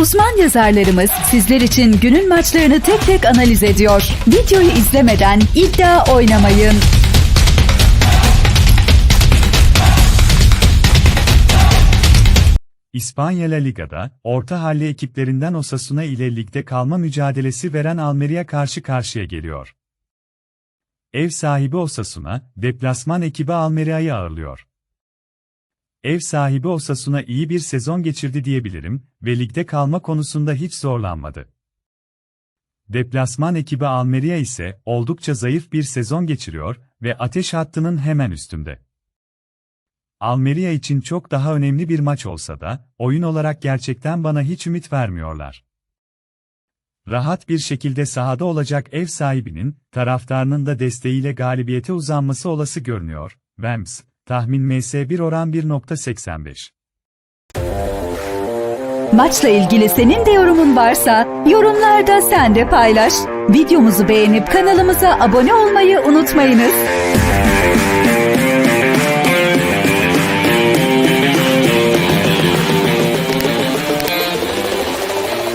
Uzman yazarlarımız sizler için günün maçlarını tek tek analiz ediyor. Videoyu izlemeden iddia oynamayın. İspanya La Liga'da, orta halli ekiplerinden Osasuna ile ligde kalma mücadelesi veren Almeria karşı karşıya geliyor. Ev sahibi Osasuna, deplasman ekibi Almeria'yı ağırlıyor. Ev sahibi Osasuna iyi bir sezon geçirdi diyebilirim ve ligde kalma konusunda hiç zorlanmadı. Deplasman ekibi Almeria ise oldukça zayıf bir sezon geçiriyor ve ateş hattının hemen üstünde. Almeria için çok daha önemli bir maç olsa da, oyun olarak gerçekten bana hiç ümit vermiyorlar. Rahat bir şekilde sahada olacak ev sahibinin, taraftarının da desteğiyle galibiyete uzanması olası görünüyor. Vems, tahmin MS1 oran 1.85. Maçla ilgili senin de yorumun varsa yorumlarda sen de paylaş. Videomuzu beğenip kanalımıza abone olmayı unutmayınız.